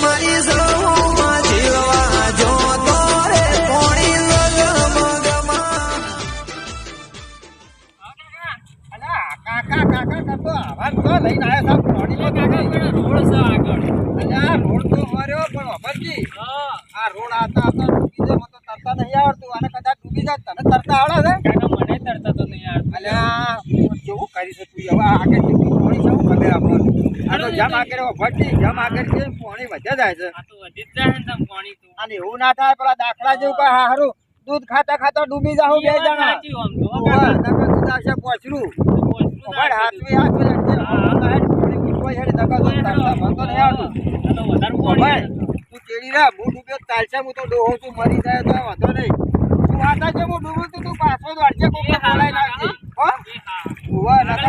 મારી સૌમાં ભટ્ટી જેમ જાય છે. પાણી જાય અને એવું ના થાય પેલા દાખલા જેવું કઈ હારું દૂધ ખાતા ખાતા ડૂબી જાવ બે જણા. ઓવા, દૂધ આવશે પોચરું. હાથવી હાથવી રાખજે. પાણી નકર તો તરતા મને તો નહીં આવડતું. ભાઈ તું કેડી રા હું ડૂબ્યો હું તો ડોહો છું મરી જાય તો વાંધો નહીં. તું વાતા છે હું ડૂબું છું તું પાછો દોડશે નાખજે. હો? તો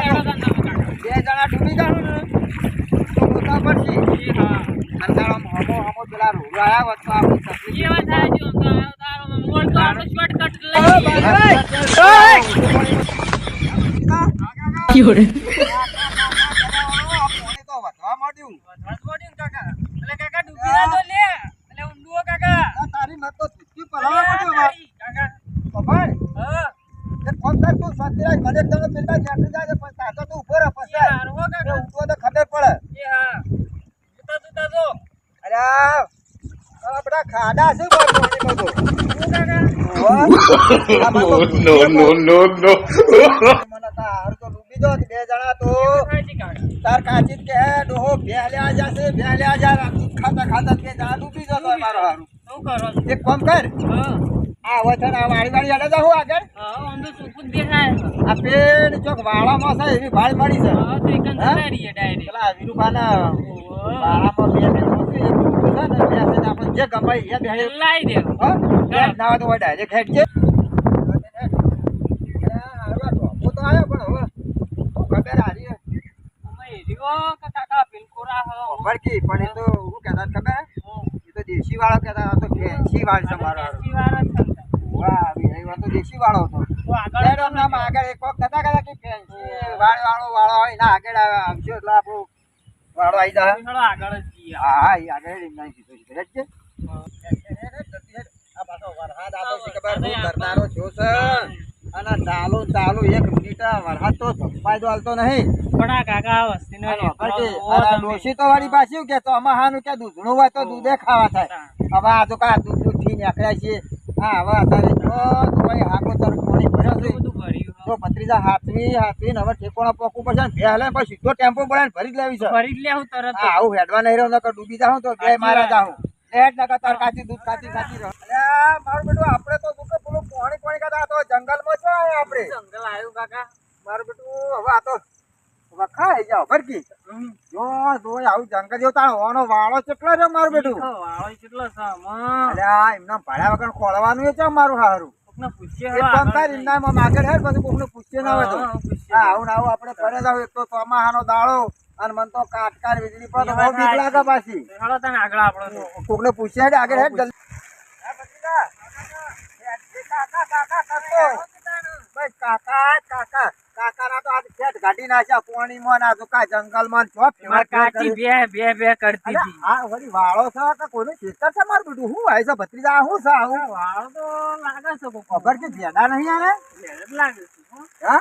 બે જણા ડૂબી જાણું ને. તો રોતા પડશે અંધારો હમો હમો પેલા રોગ આયા હોત તો આપણી તકલીફ પાણી તો વધવા માંડ્યું આ તારી મત તો ચૂકી પલાવા માંડ્યું હવે. ખબર? એક ફોન કર તું શાંતિ રાખ. ભલે તને પેલા નેકળી જાય છે, પણ તાતો તું ઊભો રહે પછી. એ ઊભો તો ખબર પડે અરે આ આ બધા ખાડા છે. મને તો ડૂબી દો બે જણા તો તાર કાચી કે હે. ડોહો ભેલ્યા જાશે ભેલ્યા જા ખાતા ખાતા કે જા ડૂબી તો મારો હારું એક કામ કર. આ વચન આ વાળી વાળી જાઉં આગળ. આ પેન ચોક વાળામાં છે એવી ભાળ મળી છે. પેલા વીરુભાના વાળામાં બે બે મોટી એક છે ને બે છે આપણે જે ગમાઈ એ બે હો? નાવા તો હોય ડાયરેક્ટ હેડ છે. હું તો પણ શું હે? એ તો હું કહેતા ખબર? એ તો દેશી વાળો કહેતા આ તો ફેન્સી વાળ છે મારો. વાહ એ તો દેશી વાળો હતો. એનો નામ આગળ એક વખત કહેતા હતા કે વાળ વાળો વાળો હોય ને આગળ આવશે એટલે આપણું વાળો આવી જાય હા હા એ આગળ એમ કીધું છે હેડ છે. આ પાછો વરસાદ આતો છે ખબર બહુ કરનારો થયો છે. અને ચાલુ ચાલુ એક મિનિટ વરસાદ તો ધપાઈ હાલતો નહીં. ડોશી તો વાળી પાછી કે? તો અમાહાનું કે દૂધનું હોય તો દૂધે ખાવા થાય. હવે આ તો કા દૂધ દૂધથી નીકળ્યા છીએ હા હવે અત્યારે જો ભાઈ હાકો તર પાણી ભર્યો છે તો ભત્રીજા હાથવી હાથવી હવે ઠેકોણા પોકવું પડશે ને પછી સીધો ટેમ્પો પડે ને ભરી જ લેવી છે. હા આવું હેડવા નહીં રહ્યો નકર ડૂબી જાઉં તો બે મારા જાઉં. લેટ નકર તાર કાચી દૂધ કાચી કાચી રહો. અલ્યા મારું બેટું આપણે તો પેલું પાણી પાણી કરતા તો જંગલમાં છે આપણે. મારું બેટું હવે આ તો વખાઈ જાવ ભરકી જો જો આવું જંગલ જો તાર ઓનો વાળો કેટલો છે મારું બેટું? અલ્યા એમના ભાડા વગર ખોળવાનું એ છે મારું હારું? પૂછ્યા આગળ હેડ જલ્દી હા, એ કાકા કાકા કાકાના તો આજ ખેત કાઢી નાખ્યા પોણીમાં ના તો કા જંગલમાં વળી વાળો છે કે કોઈનું ખેતર છે મારું બેટું? શું વાય છે ભત્રીજા આ છે આવું? ખબર કે ભેડા નહીં હા.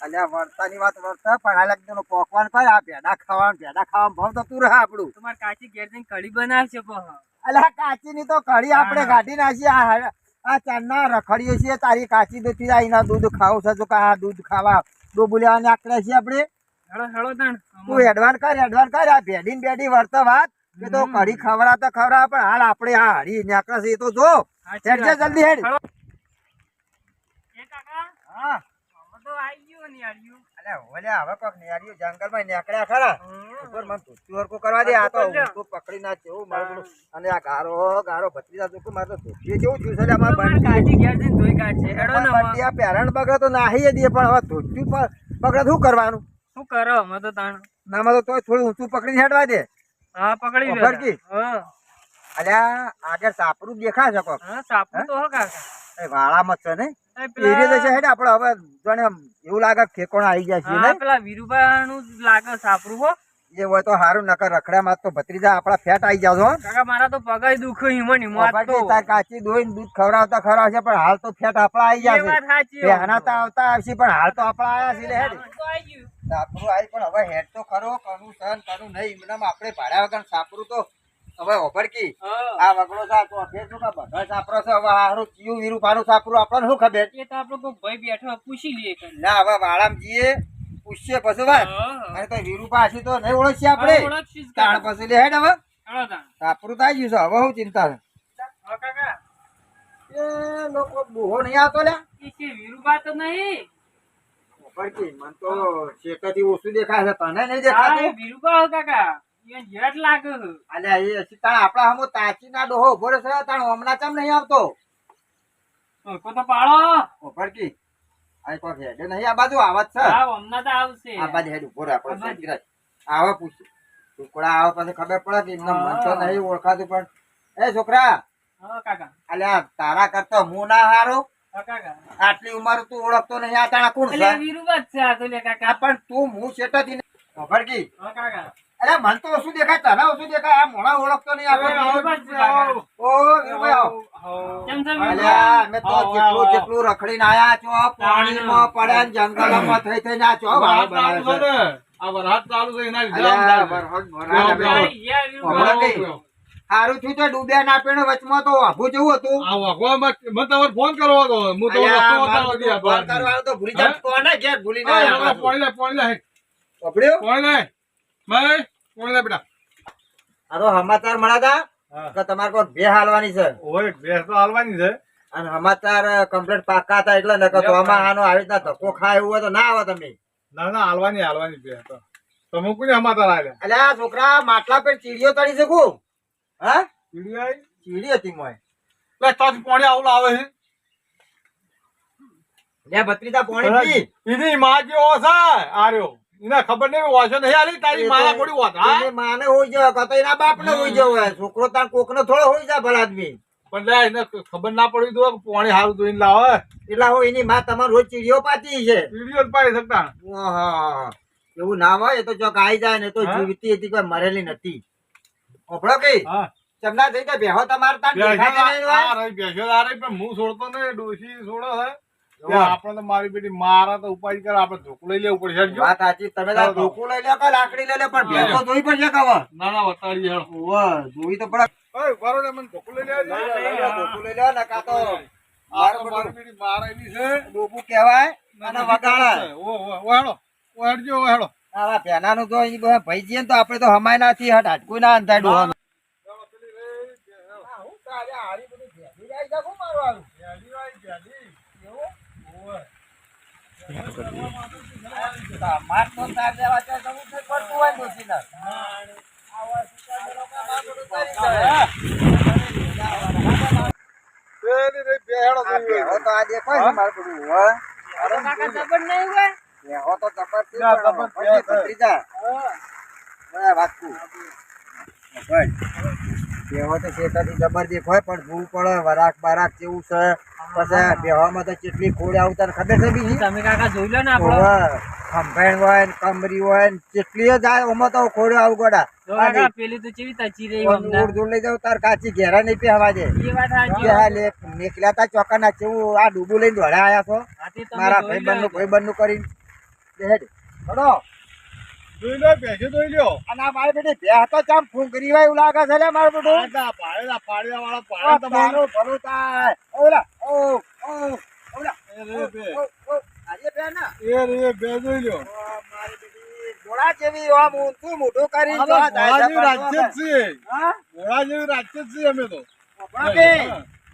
અલ્યા વર્તાની વાત વર્તા પણ આ લગન પોકવાન કર આ ભેડા ખાવાનું ભેડા ખાવાનું ભાવ તો તું રહે આપણું. અલ્યા કાચી ની તો કઢી આપણે કાઢી નાખીએ આ આ ચાંદના રખડીએ છીએ તારી કાચી દૂધ આઈના દૂધ ખાવું છે તો આ દૂધ ખાવા ડોબુલિયા નાખીએ છીએ આપણે. તું એડવાન કર એડવાન કર આ ભેડી ને બેડી વર્ત વાત. એ તો કઢી ખવડા તો ખવડા પણ હાલ આપણે આ હરી નેકળે છે એ તો જો. હેડ જા જલ્દી હેડ. હા. અલ્યા ઓલ્યા હવે કોક નેરિયું જંગલમાં નીકળ્યા ખરા. ઉપર મને ધોતી હરખું કરવા દે આ તો ઊંધું પકડી ના જેવું મારું અને આ ગારો ગારો ભત્રીજા જોકું મારે તો ધોતીએ જેવું થયું છે અમારે બંટી હેડો બંટી આ પેરણ બગડે તો નાહી દે પણ હવે ધોતી બગડે શું કરવાનું? શું કરો? અમે તો તાણ. નામાં તો તોય થોડું ઊંચું પકડીને હેડવા દે. હા પકડી લે ફરકી હા. અલ્યા આગળ સાપરું દેખા છે કોક. હા સાપરું તો હો? કાકા. એ વાળામાં છે ને? આપણે હવે જાણે એવું લાગે કે આવી ગયા છે પેલા વીરુભાઈ નું લાગે સાપરું હો. એ હોય તો સારું નકર રખડામાં તો ભત્રીજા આપડા ફેટ આવી જાવ છો કાકા મારા તો પગાય દુખ હિમણ હિમત તો તાર કાચી દોઈને દૂધ ખવડાવતા ખવડાવશે પણ હાલ તો ફેટ આપડા આવી જશે. વાત તો આવતા આવશે પણ હાલ તો આપડા આયા છે હેડ. સાપરું આવી પણ હવે હેડ તો ખરો કરું સહન કરું નહીં. એમનેમ આપણે ભાડ્યા વગર સાપરું તો હવે હા. આ વગડો સા તો ફેર શું કા બધા સાપરો છે હવે હારું ચિયું વીરું પારું સાપરું આપણને શું ખબર? એ તો આપડે કોઈ ભાઈ બેઠો પૂછી લઈએ ના હવે વાળામ જઈએ. પૂછીએ પછી વાત અરે તો વીરું પાછી તો નહીં ઓળખશે આપણે. તાણ પછી લે હેડ હવે. હાલો તો આવી ગયું છે હવે હું ચિંતા છે. એ લોકો બુહો નહીં આવતો લે એ તો નહીં. મને તો શેકથી ઓછું દેખાય છે તને નહીં દેખાતું? વીરુબા કાકા. ઈવન લાગે અલ્યા એ તાણ આપણા હમો તાચી ના ડોહો ઊભો રહેશે તાણ હમણાં ચમ નહીં આવતો? તો પાડો. ઓભડકી આ કોઈ હેડે નહીં આ બાજુ આવત છે. હા હમણાં તો આવશે. આ બાજુ હેડ ઊભો રહે આ આપણે બાજુ. પૂછ. ટુકડા આવે પછી ખબર પડે કે એમને મન તો નહીં ઓળખાતું પણ એ છોકરા હા કાકા. અલ્યા તારા કરતા હું ના હારો? આટલી ઉંમર તું ઓળખતો નહીં આ તાણા કોણ છે? એટલે છે આ તો લે કાકા. પણ તું હું શેઠેથી નહીં. ઓભડકી હા કાકા. અરે મન તો શું દેખાય તને ઓછું દેખાય? આ મોણા ઓળખતો નહીં આપણે ઓ વીરભાઈ આવો. કેમ છે વીરુબા? અલ્યા અમે તો જેટલું જેટલું રખડીને આયા છો પાણીમાં પડ્યા ને થઈ થઈને આ છો વાળ બનાવે છે. આ વરસાદ ચાલુ છે એના લીધે અલ્યા, આમ થાય છે. વરસાદ વરસાદ અમે- ભાઈ, યા વીરુબા. હમણાં કઈ? હારું થયું તો ડૂબ્યા ના પીણે વચમાં તો આભું જેવું હતું મને તમારે ફોન કરવો હતો હું તો ફોન ભૂલી જાત. ઘેર ભૂલી ના. પોણી લે, પોણી લે. સાંભળ્યું? પોણી લે. ભાઈ, પોણી લે બેટા. આ તો સમાચાર મળ્યા. હતા કે તમારે કોઈ બે હાલવાની છે ઓય, ભેંસ તો હાલવાની છે. અને સમાચાર કમ્પ્લીટ પાકા હતા એટલે નકર તો આમાં આનો આવી રીતના ધક્કો ખાય એવું હોય તો ના આવે તમે ના, ના, હાલવાની, હાલવાની બે તો. તમે કોને સમાચાર આલ્યા? અલ્યા આ છોકરા માટલા પર ચીડીઓ તળી શકું હા આઈ? ચીડી હતી મોય લે, તારથી પોણી આવું લાવે છે. લે ભત્રીજા પોણી પી એની માં જેવો છે, આ રહ્યો. એને ખબર નહીં વાંચો નહીં આલી તારી મારા થોડી વાત હા? માને હોઈ જાય કતો એના બાપને હોઈ જાય છોકરો તાર કોકનો થોડો હોઈ જાય ભલા આદમી પણ લે, એને ખબર ના પડી તો પોણી હારું ધોઈને લાવે એટલે હું એની માં તમારે રોજ ચીડીઓ પાતી છે. ચીડીઓ પાડી શકતા. એવું ના હોય એ તો ચોક આઈ જાય ને તો જીવતી હતી કોઈ મરેલી નથી. ઓપડો કઈ હા. ચમના થઈ જાય બેહો તમારે તાર દેખાય નહીં હોય. આ રહી, બેસ્યો આ રહી, પણ હું છોડતો નહીં, ડોશી છોડો છે. તે આપણે તો મારી બેટી મારા તો ઉપાય કરે આપણે ધોકું લઈ લેવું પડશે હેડજો. વાત સાચી તમે ધોકું લઈ લે કે લાકડી લઈ લે પણ ભેંસ તો જોઈ પડશે ના ના વતાડી. ઓવે, જોઈ તો પડે ઓય, ઊભા ને, મને ધોકું લઈ લેવા ધોકું લઈ લો ને કાં તો આ તો મારી બેટી મારા છે. ડોબું કહેવાય અને વગાડે ઓ, ઓ, ઓ, હેડો. ઓ, હેડજો, ઓ, હેડો. આવા પેનાનું જો ઈ ભાઈ જઈએ ને તો આપણે તો હમાય નાથી હટ હાટકું ના અંધાય ડોહાનું. હા, હું તારે હારી બધી ભેગી જાય છે, હું. મારું તો તાર દેવા છે, તો હું કંઈ કરતું હોય પણ જોવું પડે વરાક બરાક કેવું છે પછી બેહવામાં તો કેટલી ખોડ આવતા ખબર છે બીજી? તમે કાકા જોઈ લો ને આપડે ઓવે, હોય ને કમરી હોય ને કેટલી જાય ઓમાં તો ખોડ આવું ગોડા. પેલી તો ચેવી તચી રહી લઈ જાવ તાર કાચી ઘેરા નહીં પહેવા દે નીકળ્યા તા ચોકા ના કેવું આ ડૂબું લઈને દોડા આયા છો. મારા ભાઈ બંધ ભાઈ બંધ કરીને. હળો. જોઈ લો, બેસ્યો જોઈ લ્યો. અને આ મારી બેટી બે તો ચમ ફૂંકરી હોય એવું લાગે છે લે મારું બેટું વાળા પાડે તમારે. તમારું થાય ઓલા ઓ ઓ ઓલા એ બે. આજે બે ના એ રે બે જોઈ લ્યો. મારી બેટી ઘોડા જેવી આમ ઊંચું મોઢું કરી રાજ્ય. હા ઘોડા જેવી રાજ્ય જ અમે તો.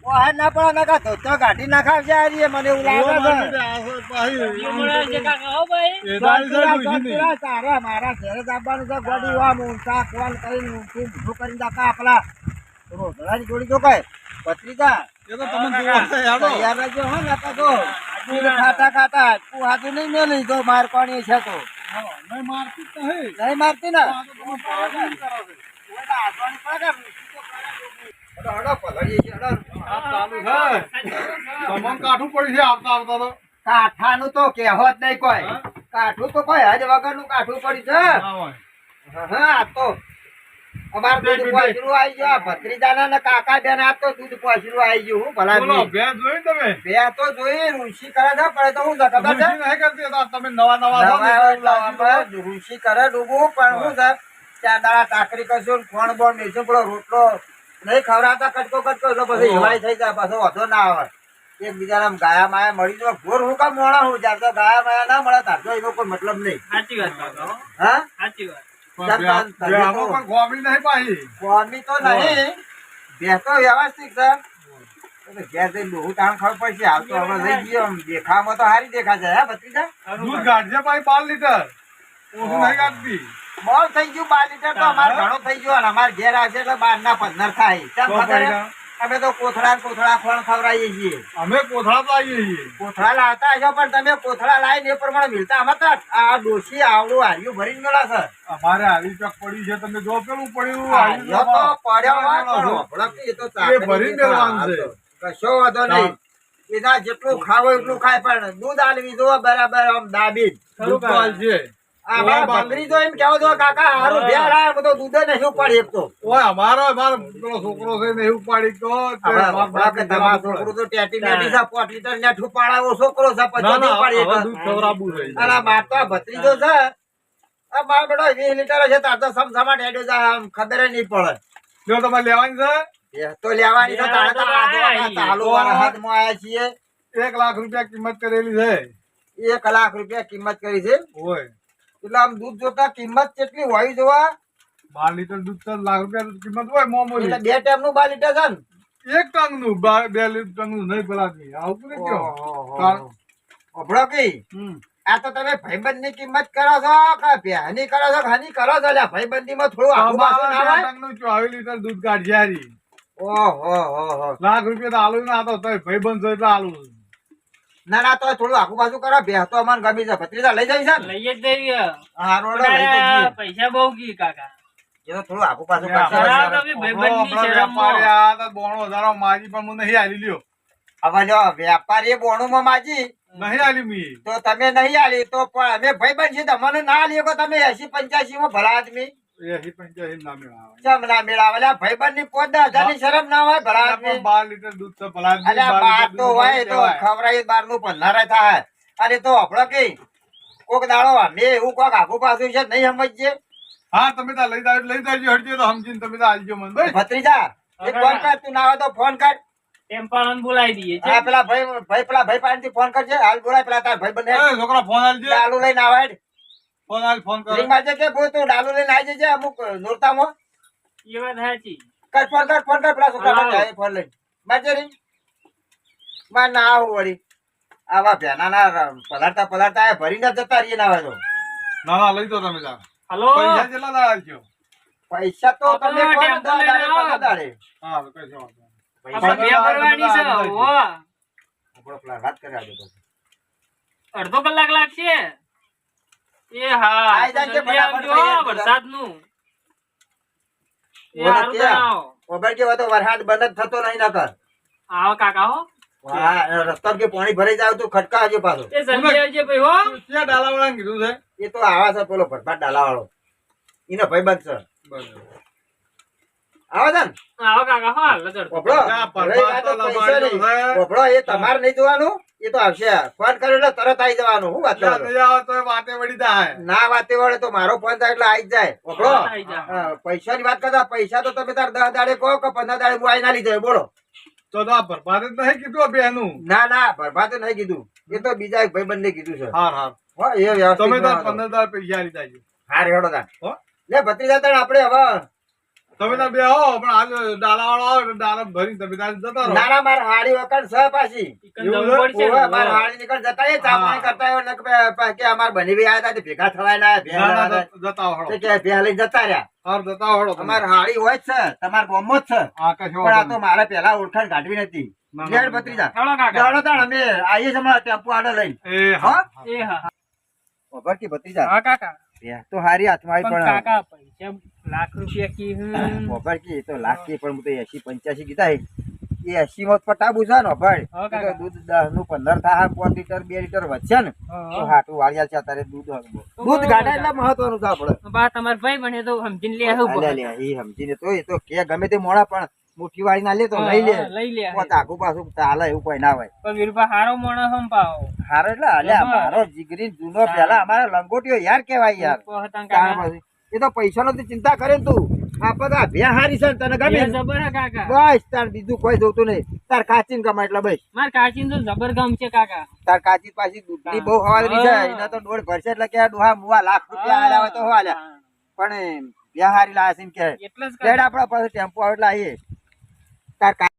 કે ઓ હાર ના પડે નકા ધોતો ગાડી નાખાવજે આ રીએ મને એવું લાગે છે. તારે મારા ઘરે જ છે ગોડી આમ ઊંચા કોલ કરીને ઊંચું મોઢું કરીને દાખા આપલા રોધડાની જોડી જો કઈ ભત્રીજા એ તો તમે જોવા છે, હેડો. તૈયાર રહેજો હો ને તો ખાતા ખાતા તું હાથું નહીં મેલી તો માર પાણી છે તો. નહીં મારતી નહીં. નહીં મારતી ને? કાઠું પડી છે આવતા આવતા તો. કાઠાનું તો કહેવત નહીં કોઈ. કાઠું તો કોઈ હજ વગરનું કાઠું પડી છે. હા તો અમાર દૂધ. પોસરું આવી ગયું. ભત્રીજાના ને કાકા બેન આ તો દૂધ પોસરું આવી ગયું હું ભલા બોલો નહીં. જોઈ તમે? બે તો જોઈ ઋષિ કરે છે પણ તો હું છે છે? નહીં કરતી તમે નવા નવા ઋષિ કરે ડૂબું પણ હું છે ત્યાં દાડા તાકરી કરશું ફોન બોન મેસું પેલો રોટલો નહીં ખવડાવતા કટકો કટકો એટલે પછી. હિમાય થઈ જાય પાછો વધો ના આવે. એકબીજાને ગાયા માયા મળી જાય. ઘોર હું કામ મોણા હું? જ્યારે તો ગાયા માયા ના મળે તાર તો એનો કોઈ મતલબ નહીં. સાચી વાત હા? સાચી વાત. ગોમી નહીં પાછી. કોમી તો નહીં. બે વ્યવસ્થિત છે. ઘેર જઈને બહુ તાણ ખબર પડશે. હાલ તો હવે લઈ ગયો દેખાવામાં તો સારી દેખા છે હે ભત્રીજા? દૂધ કાઢશે પાછી બાર લીટર. ઓછું નહીં કાઢતી. બહુ થઈ ગયું બાર લીટર તો અમારે ઘણો થઈ ગયો અને અમારે ઘેર આવશે એટલે બાર ના પંદર થાય. ખબર અમે તો કોથળા કોથળા ફળ ખવડાવીએ છીએ. અમે કોથળા તો આવીએ છીએ. કોથળા લાવતા હશો પણ તમે કોથળા લાવીને એ પ્રમાણે મિલતા. અમે તો આ ડોસી આવડું હાર્યું ભરીને મેળા સર અમારે આવી ચક પડી છે તમે જો પેલું પડ્યું હાર્યું તો પડ્યો હોય એ તો ભરીને મેળવાનું છે. કશો વાંધો નહીં. એના જેટલું ખાવો એટલું ખાય પણ દૂધ આલવી દો બરાબર આમ દાબી દૂધ તો ભત્રી તો એમ કહેવો છો કાકા હારું ભેળ આવે બધો દૂધ નહીં પડે એક તો? ઓય અમારો અમારો પેલો છોકરો છે ને એવું પાડી તો તે હવે માર હમણાં કે તમારો છોકરો તો ટેટી મેટી છે, પાંચ લીટર નેઠું પાડાવો છોકરો છે, પછી નહીં પાડી હવે દૂધ ખવડાવવું છે અને માર તો ભત્રીજો છે. આ મારો બેટો વીસ લીટર છે તાર તો સમસમાટ હેડ્યો છે, ખબર નહીં પડે. જો તમારે લેવાની છે? તો લેવાની છે તારે તો હાથમાં આયા છીએ. એક લાખ રૂપિયા કિંમત કરેલી છે. એક લાખ રૂપિયા કિંમત કરી છે. ઓય. એટલે આમ દૂધ જોતા કિંમત કેટલી હોય જોવા? બાર લીટર દૂધ તો લાખ રૂપિયા કિંમત હોય એટલે બે ટાઈમનું બાર લીટર છે ને? એક ટંગનું બે લીટર ટંગનું નહીં પેલાથી આવતું નહીં કયો? ઓહો. અભડો કી આ તો તમે ભાઈબંધની કિંમત કરો છો કે ભેહની કરો છો હની કરો છો? એટલે ભાઈબંધી માં થોડું આવું પાછું ના અમારે ટંગનું ચોવીસ લીટર દૂધ કાઢી હારી ઓહો હો હો લાખ રૂપિયા તો આલુ ના તો ભાઈબંધ ભાઈ બંધ એટલે આલુ. ના ના તો થોડું આગુ પાછું કરો. બે તો અમાર ગમી છે. ભત્રીજા લઈ જાય છે લઈ જ જઈએ હા. રોડ લઈ જઈએ. પૈસા બહુ કી કાકા. એ તો થોડું આગુ પાછું હા, તમે ભાઈબંધની શરમમાં. વેપારી આ તો બોણો હજારો માજી પણ મને નહીં આલી લ્યો. હવે જો વેપારી બોણું માં માજી. નહીં આલી મી. તો તમે નહીં આલી તો પણ અમે ભાઈ બનશી તમને ના આલી તમે એસી પંચ્યાસી માં ભલા આદમી. એસી પંચ્યાસી ના મેળાવે? ચમ ના મેળાવે? ભાઈબંધની પોતની. શરમ ના હોય ભલા બાર લીટર દૂધ તો ભલા અલ્યા બાર બાર તો હોય તો કહેવાય. બારનું પંદર થાય. અરે તો આપડે કઈ કોક દાડો અમે એવું કોક આગુ પાછું છે નહીં સમજીએ? હા તમે તાર લઈ લઈ જાજો હટજો તો સમજીને તમે તાર આલજો મન. ભાઈ ભત્રીજા એક ફોન કર તું ના આવે તો ફોન કર. ટેમ્પાળાને બોલાવી દઈએ હા પેલા ભાઈ ભાઈ પેલા ભાઈ પાસેથી ફોન કરજે હાલ બોલાય પેલા તાર ભાઈ બને છોકરા ફોન આલજે. ડાલુ લઈને આવે ફોન આલ ફોન કરો. રીંગ મારજે કે ભૂ તું ડાલુ લઈને આવી જજે અમુક નોરતામાં. એ વાત સાચી. કર ફોન કર ફોન કર પેલા છોકરા હા. ફોન લઈને. મારજે રી માં ના આવું વળી. આવા ભેનાના પલાળતા પલાળતા ભરી ના જતા રહીએ ના આવે તો. ના ના લઈ દો તમે જા. હલો. પૈસા કેટલા તાર આવજો પૈસા તો તમે કોણ? દા દાડે. દાડે. હા તો કઈ જવાબ નહીં. બે ભરવાની છે ઓ આપણો પ્લાન વાત કરી આજો અડધો કલાક લાગશે. એ હા છે વરસાદનું. વરસાદ બંધ થતો નહીં નકર. આવો કાકા હો. રસ્તા કે પાણી ભરાઈ જાય તો ખટકાવજો પાછો. એ જલ્દી ભાઈ હો. ક્યાં ડાલાવાળાને કીધું છે? એ તો આવા છે પેલો ભરભાટ ડાલા વાળો એનો ભાઈબંધ છે. બરાબર. આવે આવો કાકા હો પૈસા એ તમારે નહીં જોવાનું એ તો આવશે. ફોન કર્યો એટલે તરત આવી જવાનું હું વાત આવે વળી જાય. ના વાતે વળે તો મારો ફોન થાય એટલે આવી જાય. આઈ જા. પૈસાની વાત કરતા પૈસા તો તમે તાર દસ દાડે કહો કે પંદર દાડે હું આઈ ના લીધો બોલો. તો તો આ બરબાદ જ નહીં કીધું બેનું? ના ના બરબાદ નહીં કીધું. એ તો બીજા એક ભાઈ બંને કીધું છે. હાર હાર. હો, એ તમે તો પંદર દાડ પૈસા લીધા છે. હા રેડો તાર. લે ભત્રીજા તાણ આપણે હવે તમે તો બે હો પણ આજ ડાલા વાળો આવે ડાલા ભરી તમે તાર જતા રહો. નાના માર હાડી વખત છે પાછી. માર હાડી નીકળ જતા એ ચા પાણી કરતા હોય ને કે અમાર બની બી આયા તા ભેગા થવાય ના ભેગા જતા તે કે ભેગા લઈને જતા રહ્યા. હાર જતા હળો તમે. હાડી હોય છે તમાર બોમ્બો જ છે. પણ આ તો મારે પેલા ઓળખાણ કાઢવી નથી. લેડ ભત્રીજા ચાલો તાણ અમે આવીએ છીએ ટેમ્પો આડો લઈને. એ હા એ હા. ભત્રીજા હા કાકા. તો હારી હાથમાં આવી પણ કાકા પૈસા લાખ રૂપિયા કી. મોબાઈલ કી તો લાખ કી પણ હું તો એસી પંચ્યાસી કીધા હે. એ એસી માં પટાબુ છે ને ભાઈ દૂધ દસનું પંદર થાય પાંચ લીટર બે લીટર વધશે ને તો. હાટું વાળિયા છે અત્યારે દૂધ. દૂધ ગાડા. એટલે મહત્વનું છે આપડે બા તમાર ભાઈ બને તો સમજીને લે ઈ સમજીને તો એ તો કે ગમે તે મોડા પણ મુઠ્ઠી વાળી ના લે તો લઈ લે. લઈ લે. પોત પાછું ચાલે એવું કોઈ ના હોય. પણ વીરભા હારો મોણસ હમ પાવો હારો એટલે અલ્યા. મારો જીગરી જૂનો પેલા અમારા લંગોટીઓ યાર કેવાય યાર. એ તો પૈસા નો ચિંતા કરે તું. આપણે તો આ હારી છે તને ગમે? જબર કાકા. બસ તાર બીજું કોઈ જોતું નહીં. તાર કાચીન કમાય એટલે બસ. માર કાચીન તો જબર ગમ છે કાકા. તાર કાચી પાછી દૂધની બહુ હવાલી છે. એના તો દોઢ ભરશે એટલે કે ડોહા મુવા લાખ રૂપિયા આલ્યા હોય તો હો પણ બે હારી લાયા છે કે. એટલે જ ટેમ્પો આવે એટલે આવીએ તાર કા-